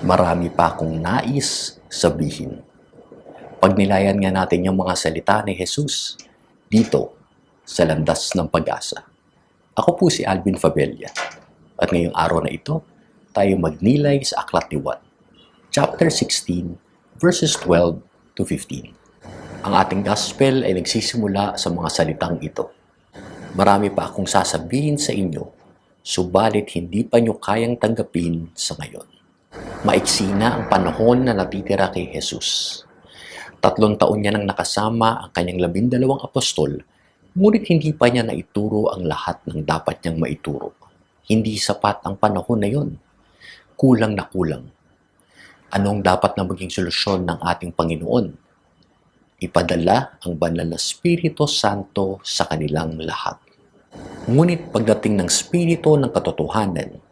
marami pa akong nais sabihin. Pagnilayan nga natin yung mga salita ni Jesus dito sa landas ng pag-asa. Ako po si Alvin Fabella at ngayong araw na ito, tayo magnilay sa Aklat ni Juan, chapter 16, verses 12 to 15. Ang ating gospel ay nagsisimula sa mga salitang ito. Marami pa akong sasabihin sa inyo, subalit hindi pa nyo kayang tanggapin sa ngayon. Maiksi na ang panahon na natitira kay Jesus. Tatlong taon niya nang nakasama ang kanyang labindalawang apostol, ngunit hindi pa niya naituro ang lahat ng dapat niyang maituro. Hindi sapat ang panahon na yon. Kulang na kulang. Anong dapat na maging solusyon ng ating Panginoon? Ipadala ang banal na Espiritu Santo sa kanilang lahat. Ngunit pagdating ng Espiritu ng katotohanan,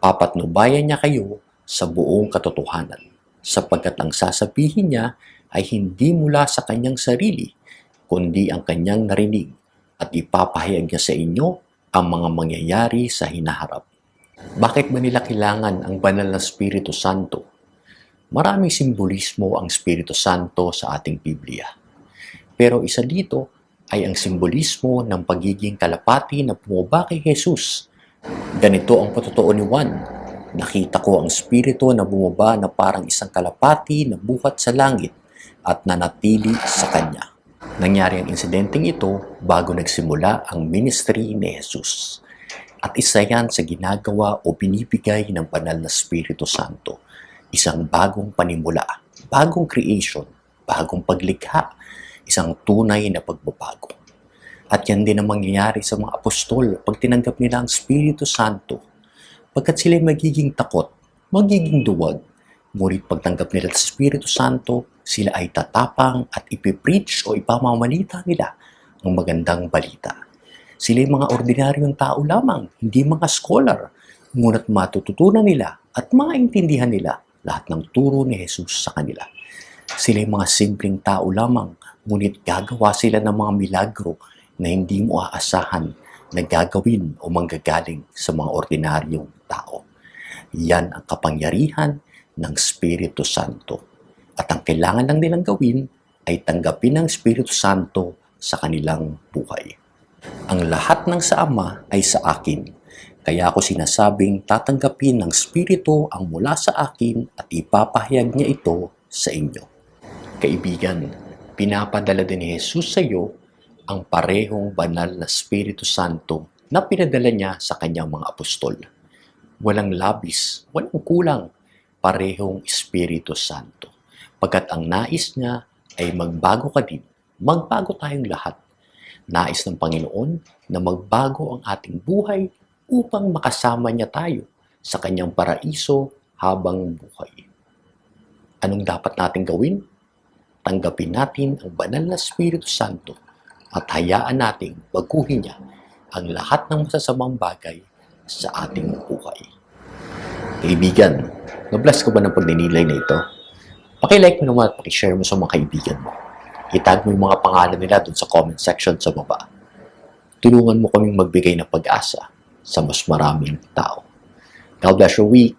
papatnubayan niya kayo sa buong katotohanan, sapagkat ang sasabihin niya ay hindi mula sa kanyang sarili, kundi ang kanyang narinig at ipapahayag niya sa inyo ang mga mangyayari sa hinaharap. Bakit ba nila kailangan ang banal na Espiritu Santo? Maraming simbolismo ang Espiritu Santo sa ating Biblia. Pero isa dito ay ang simbolismo ng pagiging kalapati na bumaba kay Jesus. Ganito ang patotoo ni Juan. Nakita ko ang Espiritu na bumaba na parang isang kalapati na buhat sa langit at nanatili sa Kanya. Nangyari ang insidenteng ito bago nagsimula ang ministry ni Jesus. At isa yan sa ginagawa o binibigay ng banal na Espiritu Santo. Isang bagong panimula, bagong creation, bagong paglikha, isang tunay na pagbabago. At yan din ang mangyayari sa mga apostol pag tinanggap nila ang Espiritu Santo. Pagkat sila magiging takot, magiging duwag, ngunit pagtanggap nila sa Espiritu Santo, sila ay tatapang at ipipreach o ipamamalita nila ang magandang balita. Sila ay mga ordinaryong tao lamang, hindi mga scholar, ngunit matututunan nila at maintindihan nila lahat ng turo ni Jesus sa kanila. Sila ay mga simpleng tao lamang, ngunit gagawa sila ng mga milagro na hindi mo aasahan na gagawin o manggagaling sa mga ordinaryong tao. Yan ang kapangyarihan ng Espiritu Santo. At ang kailangan lang nilang gawin ay tanggapin ang Espiritu Santo sa kanilang buhay. Ang lahat ng sa Ama ay sa akin. Kaya ako sinasabing tatanggapin ng Espiritu ang mula sa akin at ipapahayag niya ito sa inyo. Kaibigan, pinapadala din ni Jesus sa iyo ang parehong banal na Espiritu Santo na pinadala niya sa kanyang mga apostol. Walang labis, walang kulang, parehong Espiritu Santo. Pagkat ang nais niya ay magbago ka din, magbago tayong lahat. Nais ng Panginoon na magbago ang ating buhay upang makasama niya tayo sa kanyang paraiso habang buhay. Anong dapat natin gawin? Tanggapin natin ang banal na Espiritu Santo at hayaan nating baguhin niya ang lahat ng masasamang bagay sa ating buhay. Kaibigan, na-bless ko ba ng pagninilay na ito? Pakilike mo naman at pakishare mo sa mga kaibigan mo. Itag mo yung mga pangalan nila dun sa comment section sa baba. Tulungan mo kaming magbigay ng pag-asa sa mas maraming tao. God bless your week.